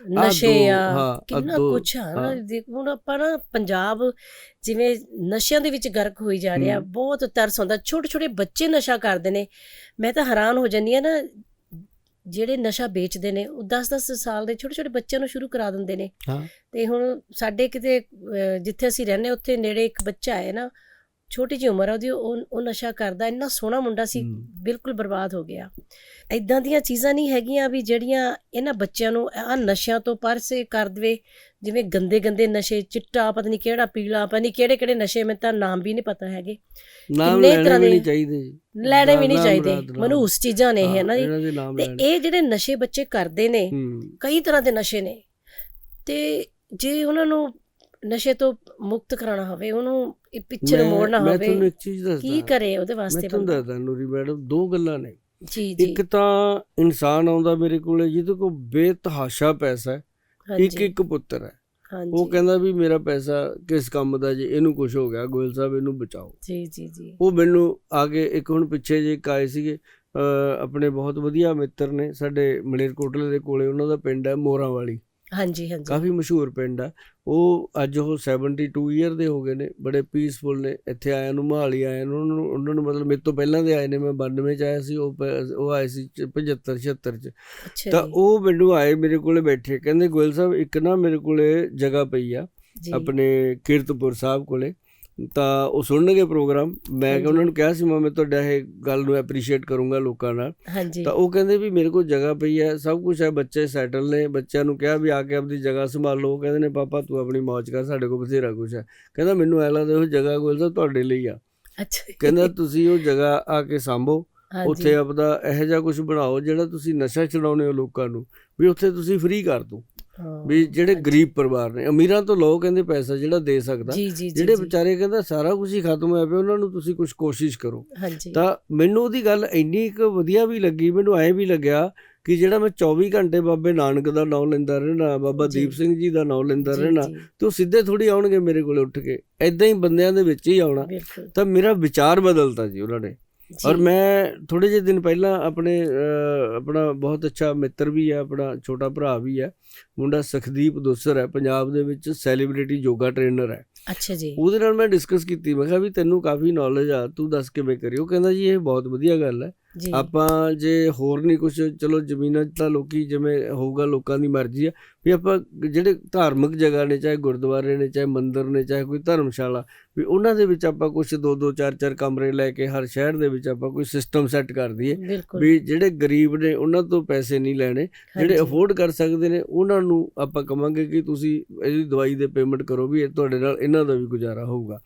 ਨਸ਼ੇ ਆ ਕਿੰਨਾ ਕੁਛ ਆ ਨਾ। ਦੇਖ ਹੁਣ ਆਪਾਂ ਨਾ ਪੰਜਾਬ ਜਿਵੇਂ ਨਸ਼ਿਆਂ ਦੇ ਵਿੱਚ ਗਰਕ ਹੋਈ ਜਾ ਰਿਹਾ। ਬਹੁਤ ਤਰਸ ਆਉਂਦਾ ਛੋਟੇ ਛੋਟੇ ਬੱਚੇ ਨਸ਼ਾ ਕਰਦੇ ਨੇ ਮੈਂ ਤਾਂ ਹੈਰਾਨ ਹੋ ਜਾਂਦੀ ਆ ਨਾ ਜਿਹੜੇ ਨਸ਼ਾ ਵੇਚਦੇ ਨੇ ਉਹ 10-10 ਸਾਲ ਦੇ ਛੋਟੇ ਛੋਟੇ ਬੱਚਿਆਂ ਨੂੰ ਸ਼ੁਰੂ ਕਰਾ ਦਿੰਦੇ ਨੇ ਤੇ ਹੁਣ ਸਾਡੇ ਕਿਤੇ ਜਿੱਥੇ ਅਸੀਂ ਰਹਿੰਦੇ ਉੱਥੇ ਨੇੜੇ ਇੱਕ ਬੱਚਾ ਹੈ ਨਾ ਛੋਟੀ ਜਿਹੀ ਉਮਰ ਆ ਉਹਦੀ ਉਹ ਨਸ਼ਾ ਕਰਦਾ ਇੰਨਾ ਸੋਹਣਾ ਮੁੰਡਾ ਸੀ। ਬਿਲਕੁਲ ਬਰਬਾਦ ਹੋ ਗਿਆ। ਇਦਾਂ ਦੀਆਂ ਚੀਜ਼ਾਂ ਨਹੀਂ ਹੈਗੀਆਂ ਵੀ ਜਿਹੜੀਆਂ ਇਹਨਾਂ ਬੱਚਿਆਂ ਨੂੰ ਆ ਨਸ਼ਿਆਂ ਤੋਂ ਪਰਸੇ ਕਰ ਦੇਵੇ ਜਿਵੇਂ ਗੰਦੇ ਗੰਦੇ ਨਸ਼ੇ ਚਿੱਟਾ ਪਤਾ ਨਹੀਂ ਕਿਹੜਾ ਪੀਲਾ ਪਤਾ ਨਹੀਂ ਕਿਹੜੇ ਕਿਹੜੇ ਨਸ਼ੇ ਮੈਨੂੰ ਤਾਂ ਨਾਮ ਵੀ ਨਹੀਂ ਪਤਾ ਹੈਗੇ। ਨਾਮ ਕਿੰਨੇ ਲੈਣੇ ਤਰ੍ਹਾਂ ਵੀ ਦੇ- ਨਹੀਂ ਚਾਹੀਦੇ। ਜੀ ਲੈਣੇ ਵੀ ਨਹੀਂ ਚਾਹੀਦੇ। ਮਨੂਸ ਚੀਜ਼ਾਂ ਨੇ ਇਹ ਨਾ ਜੀ। ਤੇ ਇਹ ਜਿਹੜੇ ਨਸ਼ੇ ਬੱਚੇ ਕਰਦੇ ਨੇ ਕਈ ਤਰ੍ਹਾਂ ਦੇ ਨਸ਼ੇ ਨੇ। ਤੇ ਜੇ ਉਹਨਾਂ ਨੂੰ ਨਸ਼ੇ ਤੋਂ ਮੁਕਤ ਕਰਾਉਣਾ ਹੋਵੇ ਉਹਨੂੰ ਇਹ ਪਿੱਛੇ ਮੈਂ- ਮੋੜਨਾ ਮੈਂ ਤੁਹਾਨੂੰ ਹੋਵੇ ਇੱਕ ਚੀਜ਼ ਦੱਸਦਾ। ਕੀ ਕਰੇ ਉਹਦੇ ਮੈਂ ਵਾਸਤੇ ਤੁਹਾਨੂੰ ਬੰਦਾ? ਦੱਸਦਾ ਨੂਰੀ ਮੈਡਮ ਦੋ ਗੱਲਾਂ ਨੇ। ਜੀ ਜੀ। ਇੱਕ ਤਾਂ ਇਨਸਾਨ ਆਉਂਦਾ ਮੇਰੇ ਕੋਲੇ ਜਿਹਦੇ ਕੋਲ ਬੇਤਹਾਸ਼ਾ ਪੈਸਾ ਹੈ ਇੱਕ ਇੱਕ ਪੁੱਤਰ ਹੈ। ਉਹ ਕਹਿੰਦਾ ਵੀ ਮੇਰਾ ਪੈਸਾ ਕਿਸ ਕੰਮ ਦਾ ਜੇ ਇਹਨੂੰ ਕੁਝ ਹੋ ਗਿਆ ਗੋਇਲ ਸਾਹਿਬ ਇਹਨੂੰ ਬਚਾਓ। ਜੀ ਜੀ ਜੀ। ਉਹ ਮੈਨੂੰ ਆ ਕੇ ਇੱਕ ਹੁਣ ਪਿੱਛੇ ਜੇ ਇੱਕ ਆਏ ਸੀਗੇ ਆਪਣੇ ਬਹੁਤ ਵਧੀਆ ਮਿੱਤਰ ਨੇ ਸਾਡੇ ਮਲੇਰਕੋਟਲੇ ਦੇ ਕੋਲੇ ਉਹਨਾਂ ਦਾ ਪਿੰਡ ਹੈ ਮੋਰਾਂ ਵਾਲੀ ਹਾਂਜੀ ਹਾਂਜੀ। ਕਾਫੀ ਮਸ਼ਹੂਰ ਪਿੰਡ ਆ। ਉਹ ਅੱਜ ਉਹ 72 ਇਅਰ ਦੇ ਹੋ ਗਏ ਨੇ ਬੜੇ ਪੀਸਫੁਲ ਨੇ। ਇੱਥੇ ਆਇਆਂ ਨੂੰ ਮਹਾਲੀ ਆਇਆਂ। ਨੂੰ ਉਹਨਾਂ ਨੂੰ ਉਹਨਾਂ ਨੂੰ ਮਤਲਬ ਮੇਰੇ ਤੋਂ ਪਹਿਲਾਂ ਦੇ ਆਏ ਨੇ ਮੈਂ 92 ਚ ਆਇਆ ਸੀ ਉਹ ਉਹ ਆਏ ਸੀ 75 76 ਚ। ਤਾਂ ਉਹ ਮੈਨੂੰ ਆਏ ਮੇਰੇ ਕੋਲੇ ਬੈਠੇ। ਕਹਿੰਦੇ ਗੋਇਲ ਸਾਹਿਬ ਇੱਕ ਨਾ ਮੇਰੇ ਕੋਲੇ ਜਗ੍ਹਾ ਪਈ ਆ ਆਪਣੇ ਕੀਰਤਪੁਰ ਸਾਹਿਬ ਕੋਲੇ। ਤਾਂ ਉਹ ਸੁਣਨਗੇ ਪ੍ਰੋਗਰਾਮ। ਮੈਂ ਹਾਂਜੀ। ਉਹਨਾਂ ਨੂੰ ਕਿਹਾ ਸੀ ਮੈਂ ਤੁਹਾਡਾ ਇਹ ਗੱਲ ਨੂੰ ਐਪਰੀਸ਼ੀਏਟ ਕਰੂੰਗਾ ਲੋਕਾਂ ਨਾਲ। ਤਾਂ ਉਹ ਕਹਿੰਦੇ ਵੀ ਮੇਰੇ ਕੋਲ ਜਗ੍ਹਾ ਪਈ ਹੈ ਸਭ ਕੁਝ ਹੈ ਬੱਚੇ ਸੈਟਲ ਨੇ ਬੱਚਿਆਂ ਨੂੰ ਕਿਹਾ ਵੀ ਆ ਕੇ ਆਪਣੀ ਜਗ੍ਹਾ ਸੰਭਾਲੋ। ਉਹ ਕਹਿੰਦੇ ਨੇ ਪਾਪਾ ਤੂੰ ਆਪਣੀ ਮौज ਕਰ ਸਾਡੇ ਕੋਲ ਬਥੇਰਾ ਕੁਝ ਹੈ। ਕਹਿੰਦਾ ਮੈਨੂੰ ਐ ਲੱਗਦਾ ਉਹ ਜਗ੍ਹਾ ਕੋਲ ਤਾਂ ਤੁਹਾਡੇ ਲਈ ਆ। ਅੱਛਾ। ਕਹਿੰਦਾ ਤੁਸੀਂ ਉਹ ਜਗ੍ਹਾ ਆ ਕੇ ਸੰਭੋ ਉੱਥੇ ਆਪਦਾ ਇਹੋ ਜਿਹਾ ਕੁਝ ਬਣਾਓ ਜਿਹੜਾ ਤੁਸੀਂ ਨਸ਼ਾ ਛਡਾਉਣੇ ਹੋ ਲੋਕਾਂ ਨੂੰ ਵੀ ਉੱਥੇ ਤੁਸੀਂ ਫ੍ਰੀ ਕਰ ਦੋ। ਵੀ ਜਿਹੜੇ ਗਰੀਬ ਪਰਿਵਾਰ ਨੇ ਅਮੀਰਾਂ ਤੋਂ ਲਓ ਕਹਿੰਦੇ ਪੈਸਾ ਜਿਹੜਾ ਦੇ ਸਕਦਾ ਜਿਹੜੇ ਵਿਚਾਰੇ ਕਹਿੰਦਾ ਸਾਰਾ ਕੁਝ ਹੀ ਖਤਮ ਹੋਇਆ ਪਿਆ ਉਹਨਾਂ ਨੂੰ ਤੁਸੀਂ ਕੁਝ ਕੋਸ਼ਿਸ਼ ਕਰੋ। ਤਾਂ ਮੈਨੂੰ ਉਹਦੀ ਗੱਲ ਇੰਨੀ ਕੁ ਵਧੀਆ ਵੀ ਲੱਗੀ ਮੈਨੂੰ ਐ ਵੀ ਲੱਗਿਆ ਕਿ ਜਿਹੜਾ ਮੈਂ 24 ਘੰਟੇ ਬਾਬੇ ਨਾਨਕ ਦਾ ਨਾਮ ਲੈਂਦਾ ਰਹਿਣਾ ਬਾਬਾ। ਦੀਪ ਸਿੰਘ ਜੀ ਦਾ ਨਾਮ ਲੈਂਦਾ ਰਹਿਣਾ ਤੇ ਉਹ ਸਿੱਧੇ ਥੋੜੀ ਆਉਣਗੇ ਮੇਰੇ ਕੋਲੇ ਉੱਠ ਕੇ ਐਦਾਂ ਹੀ ਬੰਦਿਆਂ ਦੇ ਵਿੱਚ ਹੀ ਆਉਣਾ। ਤਾਂ ਮੇਰਾ ਵਿਚਾਰ ਬਦਲਤਾ ਜੀ ਉਹਨਾਂ ਨੇ। ਔਰ ਮੈਂ ਥੋੜੇ ਜਿਹੇ ਦਿਨ ਪਹਿਲਾਂ ਆਪਣੇ ਆਪਣਾ ਬਹੁਤ ਅੱਛਾ ਮਿੱਤਰ ਵੀ ਹੈ ਆਪਣਾ ਛੋਟਾ ਭਰਾ ਵੀ ਹੈ ਮੁੰਡਾ ਸਖਦੀਪ ਦੋਸਰ ਹੈ ਪੰਜਾਬ ਦੇ ਵਿੱਚ ਸੈਲੀਬ੍ਰਿਟੀ ਯੋਗਾ ਟ੍ਰੇਨਰ ਹੈ। ਅੱਛਾ ਜੀ। ਉਹਦੇ ਨਾਲ ਮੈਂ ਡਿਸਕਸ ਕੀਤੀ ਮੈਂ ਕਿਹਾ ਵੀ ਤੈਨੂੰ ਕਾਫੀ ਨੌਲੇਜ ਆ ਤੂੰ ਦੱਸ ਕਿਵੇਂ ਕਰੀ? ਉਹ ਕਹਿੰਦਾ ਜੀ ਇਹ ਬਹੁਤ ਵਧੀਆ ਗੱਲ ਹੈ। ਆਪਾਂ ਜੇ ਹੋਰ ਨਹੀਂ ਕੁਝ ਚਲੋ ਜ਼ਮੀਨਾਂ 'ਚ ਤਾਂ ਲੋਕੀ ਜਿਵੇਂ ਹੋਊਗਾ ਲੋਕਾਂ ਦੀ ਮਰਜ਼ੀ ਆ ਵੀ ਆਪਾਂ ਜਿਹੜੇ ਧਾਰਮਿਕ ਜਗ੍ਹਾ ਨੇ ਚਾਹੇ ਗੁਰਦੁਆਰੇ ਨੇ ਚਾਹੇ ਮੰਦਿਰ ਨੇ ਚਾਹੇ ਕੋਈ ਧਰਮਸ਼ਾਲਾ ਵੀ ਉਹਨਾਂ ਦੇ ਵਿੱਚ ਆਪਾਂ ਕੁਝ ਦੋ ਦੋ ਚਾਰ ਚਾਰ ਕਮਰੇ ਲੈ ਕੇ ਹਰ ਸ਼ਹਿਰ ਦੇ ਵਿੱਚ ਆਪਾਂ ਕੋਈ ਸਿਸਟਮ ਸੈੱਟ ਕਰ ਦਈਏ ਵੀ ਜਿਹੜੇ ਗਰੀਬ ਨੇ ਉਹਨਾਂ ਤੋਂ ਪੈਸੇ ਨਹੀਂ ਲੈਣੇ ਜਿਹੜੇ ਅਫੋਰਡ ਕਰ ਸਕਦੇ ਨੇ ਉਹਨਾਂ ਨੂੰ ਆਪਾਂ ਕਵਾਂਗੇ ਕਿ ਤੁਸੀਂ ਇਹਦੀ ਦਵਾਈ ਦੇ ਪੇਮੈਂਟ ਕਰੋ ਵੀ ਇਹ ਤੁਹਾਡੇ ਨਾਲ ਇਹਨਾਂ ਦਾ ਵੀ ਗੁਜ਼ਾਰਾ ਹੋਊਗਾ।